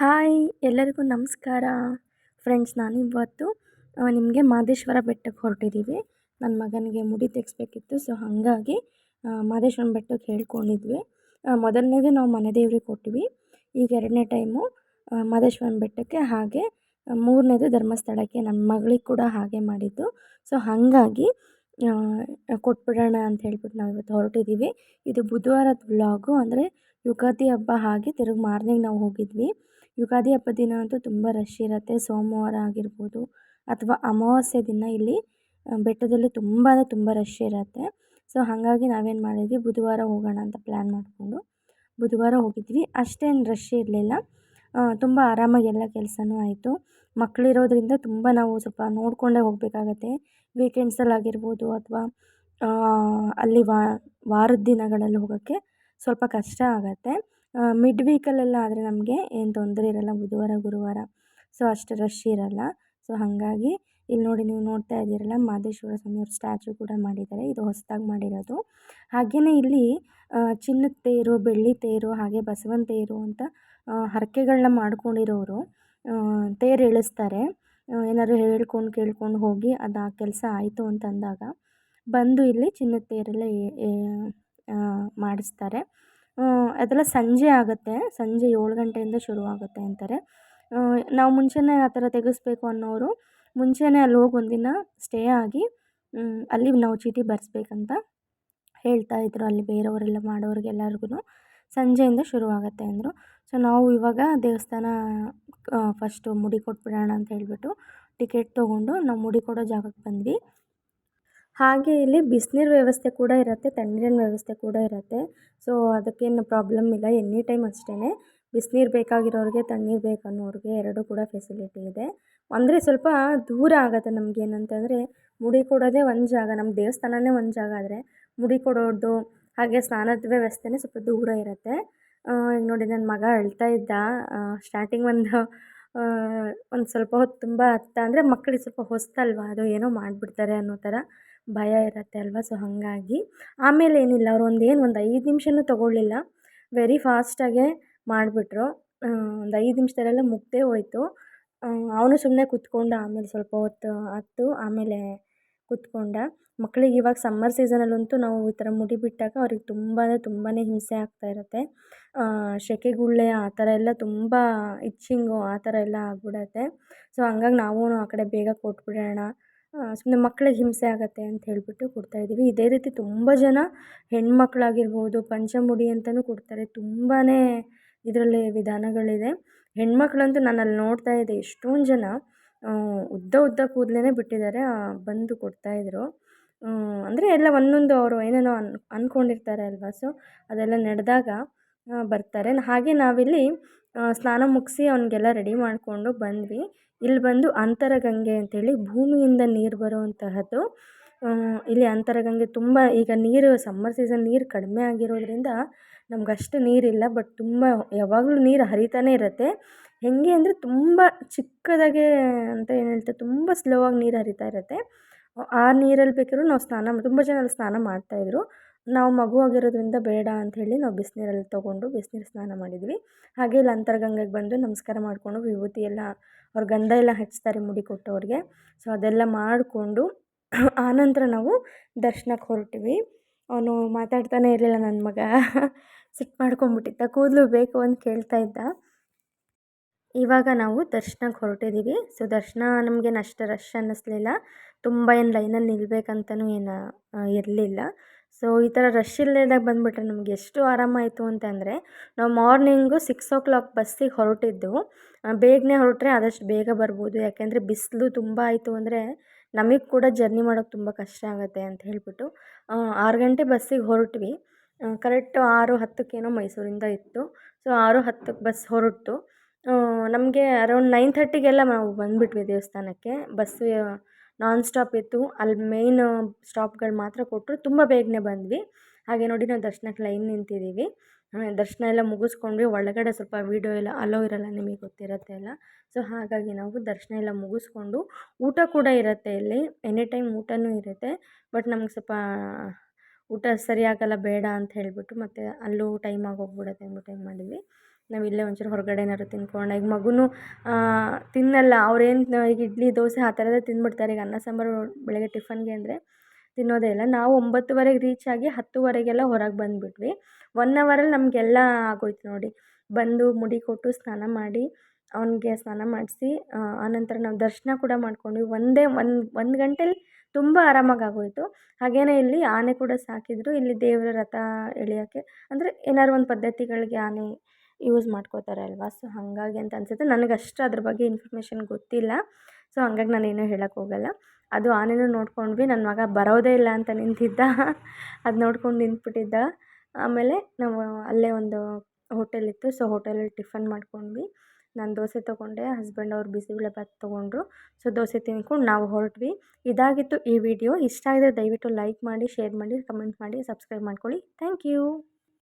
Hi, ಎಲ್ಲರಿಗೂ ನಮಸ್ಕಾರ. Friends ನಾನಿವತ್ತು ನಿಮಗೆ ಮಾದೇಶ್ವರ ಬೆಟ್ಟಕ್ಕೆ ಹೊರಟಿದ್ದೀವಿ ನನ್ನ ಮಗನಿಗೆ ಮುಡಿ ತೆಗೆಸ್ಬೇಕಿತ್ತು ಸೊ ಹಾಗಾಗಿ ಮಾದೇಶ್ವರನ ಬೆಟ್ಟಕ್ಕೆ ಹೇಳ್ಕೊಂಡಿದ್ವಿ. ಮೊದಲನೇದು ನಾವು ಮನೆ ದೇವ್ರಿಗೆ ಕೊಟ್ವಿ ಈಗ ಎರಡನೇ ಟೈಮು ಮಾದೇಶ್ವರನ ಬೆಟ್ಟಕ್ಕೆ, ಹಾಗೆ ಮೂರನೇದು ಧರ್ಮಸ್ಥಳಕ್ಕೆ ನನ್ನ ಮಗಳಿಗೆ ಕೂಡ ಹಾಗೆ ಮಾಡಿದ್ದು. ಸೊ ಹಾಗಾಗಿ ಕೊಟ್ಬಿಡೋಣ ಅಂತ ಹೇಳ್ಬಿಟ್ಟು ನಾವು ಇವತ್ತು ಹೊರಟಿದ್ದೀವಿ ಇದು ಬುಧವಾರದ ವ್ಲಾಗು ಅಂದರೆ ಯುಗಾದಿ ಹಬ್ಬ ಹಾಗೆ ತಿರುಗಿ ಮಾರ್ನಿಂಗ್ ನಾವು ಹೋಗಿದ್ವಿ. ಯುಗಾದಿ ಹಬ್ಬದ ದಿನ ಅಂತೂ ತುಂಬ ರಶ್ ಇರುತ್ತೆ, ಸೋಮವಾರ ಆಗಿರ್ಬೋದು ಅಥವಾ ಅಮಾವಾಸ್ಯೆ ದಿನ ಇಲ್ಲಿ ಬೆಟ್ಟದಲ್ಲಿ ತುಂಬ ಅಂದರೆ ತುಂಬ ರಶ್ ಇರುತ್ತೆ. ಸೊ ಹಾಗಾಗಿ ನಾವೇನು ಮಾಡಿದ್ವಿ, ಬುಧವಾರ ಹೋಗೋಣ ಅಂತ ಪ್ಲ್ಯಾನ್ ಮಾಡಿಕೊಂಡು ಬುಧವಾರ ಹೋಗಿದ್ವಿ. ಅಷ್ಟೇನು ರಶ್ ಇರಲಿಲ್ಲ. ತುಂಬ ಆರಾಮಾಗಿ ಎಲ್ಲ ಕೆಲಸನೂ ಆಯಿತು. ಮಕ್ಕಳಿರೋದ್ರಿಂದ ತುಂಬ ನಾವು ಸ್ವಲ್ಪ ನೋಡಿಕೊಂಡೇ ಹೋಗಬೇಕಾಗತ್ತೆ. ವೀಕೆಂಡ್ಸಲ್ಲಿ ಆಗಿರ್ಬೋದು ಅಥವಾ ಅಲ್ಲಿ ವಾರದ ದಿನಗಳಲ್ಲಿ ಹೋಗೋಕ್ಕೆ ಸ್ವಲ್ಪ ಕಷ್ಟ ಆಗುತ್ತೆ. ಮಿಡ್ ವೀಕಲ್ಲೆಲ್ಲ ಆದರೆ ನಮಗೆ ಏನು ತೊಂದರೆ ಇರೋಲ್ಲ, ಬುಧವಾರ, ಗುರುವಾರ. ಸೊ ಅಷ್ಟು ರಶ್ ಇರೋಲ್ಲ. ಸೊ ಹಾಗಾಗಿ ಇಲ್ಲಿ ನೋಡಿ ನೀವು ನೋಡ್ತಾ ಇದ್ದೀರಲ್ಲ, ಮಾದೇಶ್ವರ ಸ್ವಾಮಿಯವ್ರ ಸ್ಟ್ಯಾಚು ಕೂಡ ಮಾಡಿದ್ದಾರೆ. ಇದು ಹೊಸದಾಗಿ ಮಾಡಿರೋದು. ಹಾಗೆಯೇ ಇಲ್ಲಿ ಚಿನ್ನದ ತೇರು, ಬೆಳ್ಳಿ ತೇರು, ಹಾಗೆ ಬಸವನ ತೇರು ಅಂತ ಹರಕೆಗಳನ್ನ ಮಾಡ್ಕೊಂಡಿರೋರು ತೇರು ಇಳಿಸ್ತಾರೆ ಏನಾದ್ರು ಹೇಳ್ಕೊಂಡು ಕೇಳ್ಕೊಂಡು ಹೋಗಿ ಅದು ಆ ಕೆಲಸ ಆಯಿತು ಅಂತಂದಾಗ ಬಂದು ಇಲ್ಲಿ ಚಿನ್ನದ ತೇರೆಲ್ಲ ಮಾಡಿಸ್ತಾರೆ. ಅದೆಲ್ಲ ಸಂಜೆ ಆಗುತ್ತೆ. ಸಂಜೆ ಏಳು ಗಂಟೆಯಿಂದ ಶುರುವಾಗುತ್ತೆ ಅಂತಾರೆ. ನಾವು ಮುಂಚೆಯೇ ಆ ಥರ ತೆಗೆಸ್ಬೇಕು ಅನ್ನೋರು ಮುಂಚೆಯೇ ಅಲ್ಲಿ ಹೋಗಿ ಒಂದಿನ ಸ್ಟೇ ಆಗಿ ಅಲ್ಲಿ ನಾವು ಚೀಟಿ ಬರೆಸ್ಬೇಕಂತ ಇದ್ದರು ಅಲ್ಲಿ ಬೇರೆಯವರೆಲ್ಲ ಮಾಡೋರಿಗೆಲ್ಲರಿಗೂ ಸಂಜೆಯಿಂದ ಶುರುವಾಗುತ್ತೆ ಅಂದರು. ಸೊ ನಾವು ಇವಾಗ ದೇವಸ್ಥಾನ ಫಸ್ಟು ಮುಡಿ ಕೊಟ್ಬಿಡೋಣ ಅಂತ ಹೇಳಿಬಿಟ್ಟು ಟಿಕೆಟ್ ತೊಗೊಂಡು ನಾವು ಮುಡಿ ಕೊಡೋ ಜಾಗಕ್ಕೆ ಬಂದ್ವಿ. ಹಾಗೆ ಇಲ್ಲಿ ಬಿಸಿನೀರು ವ್ಯವಸ್ಥೆ ಕೂಡ ಇರುತ್ತೆ, ತಣ್ಣೀರಿನ ವ್ಯವಸ್ಥೆ ಕೂಡ ಇರುತ್ತೆ. ಸೊ ಅದಕ್ಕೇನು ಪ್ರಾಬ್ಲಮ್ ಇಲ್ಲ, ಎನಿ ಟೈಮ್ ಅಷ್ಟೇ ಬಿಸಿನೀರು ಬೇಕಾಗಿರೋರಿಗೆ, ತಣ್ಣೀರು ಬೇಕನ್ನೋರಿಗೆ ಎರಡೂ ಕೂಡ ಫೆಸಿಲಿಟಿ ಇದೆ. ಅಂದರೆ ಸ್ವಲ್ಪ ದೂರ ಆಗುತ್ತೆ ನಮ್ಗೆ ಏನಂತಂದರೆ, ಮುಡಿ ಕೊಡೋದೇ ಒಂದು ಜಾಗ ನಮ್ಮ ದೇವಸ್ಥಾನನೇ ಒಂದು ಜಾಗ ಆದರೆ ಮುಡಿ ಕೊಡೋದು ಹಾಗೆ ಸ್ನಾನದ ವ್ಯವಸ್ಥೆನೇ ಸ್ವಲ್ಪ ದೂರ ಇರುತ್ತೆ. ಈಗ ನೋಡಿ ನನ್ನ ಮಗ ಅಳ್ತಾ ಇದ್ದ ಸ್ಟಾರ್ಟಿಂಗ್ ಒಂದು ಒಂದು ಸ್ವಲ್ಪ ಹೊತ್ತು ತುಂಬ ಹತ್ತ ಅಂದರೆ ಮಕ್ಕಳಿಗೆ ಸ್ವಲ್ಪ ಹೊಸ್ತಲ್ವಾ, ಅದು ಏನೋ ಮಾಡಿಬಿಡ್ತಾರೆ ಅನ್ನೋ ಥರ ಭಯ ಇರುತ್ತೆ ಅಲ್ವಾ? ಸೊ ಹಾಗಾಗಿ ಆಮೇಲೆ ಏನಿಲ್ಲ, ಅವ್ರು ಒಂದು ಏನು ಒಂದು ಐದು ನಿಮಿಷನೂ ತೊಗೊಳ್ಳಿಲ್ಲ. ವೆರಿ ಫಾಸ್ಟಾಗೆ ಮಾಡಿಬಿಟ್ರು. ಒಂದು ಐದು ನಿಮಿಷದಲ್ಲೆಲ್ಲ ಮುಗಿದೇ ಹೋಯ್ತು. ಅವನು ಸುಮ್ಮನೆ ಕೂತ್ಕೊಂಡ, ಆಮೇಲೆ ಸ್ವಲ್ಪ ಹೊತ್ತು ಹತ್ತು, ಆಮೇಲೆ ಕೂತ್ಕೊಂಡ. ಮಕ್ಳಿಗೆ ಇವಾಗ ಸಮ್ಮರ್ ಸೀಸನಲ್ಲಂತೂ ನಾವು ಈ ಥರ ಮುಡಿ ಬಿಟ್ಟಾಗ ಅವ್ರಿಗೆ ತುಂಬ ತುಂಬಾ ಹಿಂಸೆ ಆಗ್ತಾ ಇರುತ್ತೆ. ಸೆಕೆ ಗುಳ್ಳೆ ಆ ಥರ ಎಲ್ಲ ತುಂಬ ಇಚ್ಚಿಂಗು ಆ ಥರ ಎಲ್ಲ ಆಗ್ಬಿಡತ್ತೆ. ಸೊ ಹಂಗಾಗಿ ನಾವೂ ಆ ಕಡೆ ಬೇಗ ಕೊಟ್ಬಿಡೋಣ. ಸುಮ್ಮನೆ ಮಕ್ಳಿಗೆ ಹಿಂಸೆ ಆಗುತ್ತೆ ಅಂತ ಹೇಳಿಬಿಟ್ಟು ಕೊಡ್ತಾಯಿದ್ದೀವಿ ಇದೇ ರೀತಿ ತುಂಬ ಜನ ಹೆಣ್ಮಕ್ಳಾಗಿರ್ಬೋದು, ಪಂಚಮುಡಿ ಅಂತಲೂ ಕೊಡ್ತಾರೆ. ತುಂಬಾ ಇದರಲ್ಲಿ ವಿಧಾನಗಳಿದೆ. ಹೆಣ್ಮಕ್ಳಂತೂ ನಾನು ಅಲ್ಲಿ ನೋಡ್ತಾ ಇದ್ದೆ, ಎಷ್ಟೊಂದು ಜನ ಉದ್ದ ಉದ್ದ ಕೂದಲೇ ಬಿಟ್ಟಿದ್ದಾರೆ ಬಂದು ಕೊಡ್ತಾಯಿದ್ರು ಅಂದರೆ ಎಲ್ಲ ಒಂದೊಂದು ಅವರು ಏನೇನೋ ಅನ್ ಅಂದ್ಕೊಂಡಿರ್ತಾರೆ ಅಲ್ವಾ? ಸೊ ಅದೆಲ್ಲ ನಡೆದಾಗ ಬರ್ತಾರೆ. ಹಾಗೆ ನಾವಿಲ್ಲಿ ಸ್ನಾನ ಮುಗಿಸಿ ಅವನಿಗೆಲ್ಲ ರೆಡಿ ಮಾಡಿಕೊಂಡು ಬಂದ್ವಿ. ಇಲ್ಲಿ ಬಂದು ಅಂತರಗಂಗೆ ಅಂತೇಳಿ ಭೂಮಿಯಿಂದ ನೀರು ಬರುವಂತಹದ್ದು. ಇಲ್ಲಿ ಅಂತರಗಂಗೆ ತುಂಬ, ಈಗ ನೀರು ಸಮ್ಮರ್ ಸೀಸನ್ ನೀರು ಕಡಿಮೆ ಆಗಿರೋದ್ರಿಂದ ನಮ್ಗೆ ಅಷ್ಟು ನೀರಿಲ್ಲ ಬಟ್ ತುಂಬ ಯಾವಾಗಲೂ ನೀರು ಹರಿತಾನೇ ಇರುತ್ತೆ. ಹೇಗೆ ಅಂದರೆ ತುಂಬ ಚಿಕ್ಕದಾಗೆ ಅಂತ ಏನು ಹೇಳ್ತಾರೆ ತುಂಬ ಸ್ಲೋ ಆಗಿ ನೀರು ಹರಿತಾ ಇರುತ್ತೆ. ಆ ನೀರಲ್ಲಿ ಬೇಕಾದ್ರೂ ನಾವು ಸ್ನಾನ, ತುಂಬ ಜನ ಅಲ್ಲಿ ಸ್ನಾನ ಮಾಡ್ತಾಯಿದ್ರು ನಾವು ಮಗು ಆಗಿರೋದ್ರಿಂದ ಬೇಡ ಅಂಥೇಳಿ ನಾವು ಬಿಸಿನೀರಲ್ಲಿ ತೊಗೊಂಡು ಬಿಸ್ನೀರು ಸ್ನಾನ ಮಾಡಿದ್ವಿ. ಹಾಗೆ ಇಲ್ಲಿ ಅಂತರಗಂಗೆಗೆ ಬಂದು ನಮಸ್ಕಾರ ಮಾಡಿಕೊಂಡು ವಿಭೂತಿ ಎಲ್ಲ, ಅವ್ರ ಗಂಧ ಎಲ್ಲ ಹಚ್ತಾರೆ ಮುಡಿ ಕೊಟ್ಟವ್ರಿಗೆ. ಸೊ ಅದೆಲ್ಲ ಮಾಡಿಕೊಂಡು ಆನಂತರ ನಾವು ದರ್ಶನಕ್ಕೆ ಹೊರಟಿವಿ. ಅವನು ಮಾತಾಡ್ತಾನೆ ಇರಲಿಲ್ಲ ನನ್ನ ಮಗ. ಸಿಟ್ಟು ಮಾಡ್ಕೊಂಬಿಟ್ಟಿದ್ದ. ಕೂದಲು ಬೇಕು ಅಂತ ಕೇಳ್ತಾ ಇದ್ದ. ಇವಾಗ ನಾವು ದರ್ಶನಕ್ಕೆ ಹೊರಟಿದ್ದೀವಿ ಸೊ ದರ್ಶನ ನಮಗೇನು ಅಷ್ಟು ರಶ್ ಅನ್ನಿಸ್ಲಿಲ್ಲ. ತುಂಬ ಏನು ಲೈನಲ್ಲಿ ನಿಲ್ಲಬೇಕಂತನೂ ಏನು ಇರಲಿಲ್ಲ. ಸೊ, ಈ ಥರ ರಶ್ ಇಲ್ಲದಾಗ ಬಂದುಬಿಟ್ರೆ ನಮಗೆ ಎಷ್ಟು ಆರಾಮಾಯಿತು ಅಂತಂದರೆ, ನಾವು ಮಾರ್ನಿಂಗು ಸಿಕ್ಸ್ ಓ ಕ್ಲಾಕ್ ಬಸ್ಸಿಗೆ ಹೊರಟಿದ್ದು ಬೇಗನೆ ಹೊರಟ್ರೆ ಆದಷ್ಟು ಬೇಗ ಬರ್ಬೋದು. ಯಾಕೆಂದರೆ ಬಿಸಿಲು ತುಂಬ ಆಯಿತು ಅಂದರೆ ನಮಗೆ ಕೂಡ ಜರ್ನಿ ಮಾಡೋಕ್ಕೆ ತುಂಬ ಕಷ್ಟ ಆಗುತ್ತೆ ಅಂತ ಹೇಳಿಬಿಟ್ಟು ಆರು ಗಂಟೆ ಬಸ್ಸಿಗೆ ಹೊರಟ್ವಿ. ಕರೆಕ್ಟು ಆರು ಹತ್ತಕ್ಕೇನೋ ಮೈಸೂರಿಂದ ಇತ್ತು. ಸೊ, ಆರು ಹತ್ತಕ್ಕೆ ಬಸ್ ಹೊರಟು. ನಮಗೆ ಅರೌಂಡ್ ನೈನ್ ಥರ್ಟಿಗೆಲ್ಲ ನಾವು ಬಂದುಬಿಟ್ವಿ ದೇವಸ್ಥಾನಕ್ಕೆ. ಬಸ್ಸು ನಾನ್ ಸ್ಟಾಪ್ ಇತ್ತು ಅಲ್ಲಿ ಮೇಯ್ನ್ ಸ್ಟಾಪ್ಗಳು ಮಾತ್ರ ಕೊಟ್ಟರು ತುಂಬ ಬೇಗನೆ ಬಂದ್ವಿ. ಹಾಗೆ ನೋಡಿ ನಾವು ದರ್ಶನಕ್ಕೆ ಲೈನ್ ನಿಂತಿದ್ದೀವಿ. ದರ್ಶನ ಎಲ್ಲ ಮುಗಿಸ್ಕೊಂಡ್ವಿ. ಒಳಗಡೆ ಸ್ವಲ್ಪ ವೀಡಿಯೋ ಎಲ್ಲ, ಅಲೋ ಇರಲ್ಲ ನಿಮಗೆ ಗೊತ್ತಿರುತ್ತೆ ಎಲ್ಲ. ಸೊ, ಹಾಗಾಗಿ ನಾವು ದರ್ಶನ ಎಲ್ಲ ಮುಗಿಸ್ಕೊಂಡು ಊಟ ಕೂಡ ಇರುತ್ತೆ ಇಲ್ಲಿ. ಎನಿ ಟೈಮ್ ಊಟನೂ ಇರುತ್ತೆ. ಬಟ್ ನಮ್ಗೆ ಸ್ವಲ್ಪ, ಊಟ ಸರಿಯಾಗಲ್ಲ, ಬೇಡ ಅಂತ ಹೇಳಿಬಿಟ್ಟು ಮತ್ತು ಅಲ್ಲೂ ಟೈಮ್ ಆಗೋಗ್ಬಿಡುತ್ತೆ ಅಂದ್ಬಿಟ್ಟು ಏನು ಮಾಡಿದ್ವಿ. ನಾವು ಇಲ್ಲೇ ಒಂಚೂರು ಹೊರಗಡೆ ಏನಾದ್ರು ತಿನ್ಕೊಂಡು, ಈಗ ಮಗುನೂ ತಿನ್ನಲ್ಲ. ಅವ್ರೇನು ಈಗ ಇಡ್ಲಿ, ದೋಸೆ ಆ ಥರದ್ದೇ ತಿಂದ್ಬಿಡ್ತಾರೆ ಈಗ ಅನ್ನ, ಸಾಂಬಾರು ಬೆಳಗ್ಗೆ ಟಿಫನ್ಗೆ ಅಂದರೆ ತಿನ್ನೋದೇ ಇಲ್ಲ. ನಾವು ಒಂಬತ್ತುವರೆಗೆ ರೀಚಾಗಿ ಹತ್ತುವರೆಗೆಲ್ಲ ಹೊರಗೆ ಬಂದುಬಿಟ್ವಿ. ಒನ್ ಅವರಲ್ಲಿ ನಮಗೆಲ್ಲ ಆಗೋಯ್ತು ನೋಡಿ. ಬಂದು ಮುಡಿ ಕೊಟ್ಟು ಸ್ನಾನ ಮಾಡಿ, ಅವನಿಗೆ ಸ್ನಾನ ಮಾಡಿಸಿ ಆನಂತರ ನಾವು ದರ್ಶನ ಕೂಡ ಮಾಡ್ಕೊಂಡ್ವಿ. ಒಂದೇ ಒಂದು ಒಂದು ಗಂಟೆಲಿ ತುಂಬ ಆರಾಮಾಗಿ ಆಗೋಯಿತು. ಹಾಗೆಯೇ ಇಲ್ಲಿ ಆನೆ ಕೂಡ ಸಾಕಿದ್ರು. ಇಲ್ಲಿ ದೇವರ ರಥ ಎಳೆಯೋಕ್ಕೆ ಅಂದರೆ ಏನಾದ್ರು ಒಂದು ಪದ್ಧತಿಗಳಿಗೆ ಆನೆ ಯೂಸ್ ಮಾಡ್ಕೋತಾರೆ ಅಲ್ವಾ? ಸೊ, ಹಾಗಾಗಿ ಅಂತ ಅನಿಸುತ್ತೆ. ನನಗೆ ಅಷ್ಟು ಅದ್ರ ಬಗ್ಗೆ ಇನ್ಫಾರ್ಮೇಷನ್ ಗೊತ್ತಿಲ್ಲ. ಸೊ, ಹಂಗಾಗಿ ನಾನು ಏನೂ ಹೇಳೋಕ್ಕೆ ಹೋಗಲ್ಲ. ಅದು ಆನೆನೂ ನೋಡ್ಕೊಂಡ್ವಿ. ನನ್ನ ಮಗ ಬರೋದೇ ಇಲ್ಲ ಅಂತ ನಿಂತಿದ್ದ. ಅದು ನೋಡ್ಕೊಂಡು ನಿಂತ್ಬಿಟ್ಟಿದ್ದ. ಆಮೇಲೆ ನಾವು ಅಲ್ಲೇ ಒಂದು ಹೋಟೆಲ್ ಇತ್ತು. ಸೊ, ಹೋಟೆಲಲ್ಲಿ ಟಿಫನ್ ಮಾಡ್ಕೊಂಡ್ವಿ. ನಾನು ದೋಸೆ ತೊಗೊಂಡೆ. ಹಸ್ಬೆಂಡ್ ಅವ್ರು ಬಿಸಿಬೇಳೆಭಾತ್ ತೊಗೊಂಡ್ರು. ಸೊ, ದೋಸೆ ತಿನ್ಕೊಂಡು ನಾವು ಹೊರಟ್ವಿ. ಇದಾಗಿತ್ತು ಈ ವಿಡಿಯೋ. ಇಷ್ಟ ಆಗಿದೆ ದಯವಿಟ್ಟು ಲೈಕ್ ಮಾಡಿ, ಶೇರ್ ಮಾಡಿ, ಕಮೆಂಟ್ ಮಾಡಿ, ಸಬ್ಸ್ಕ್ರೈಬ್ ಮಾಡ್ಕೊಳ್ಳಿ. Thank you.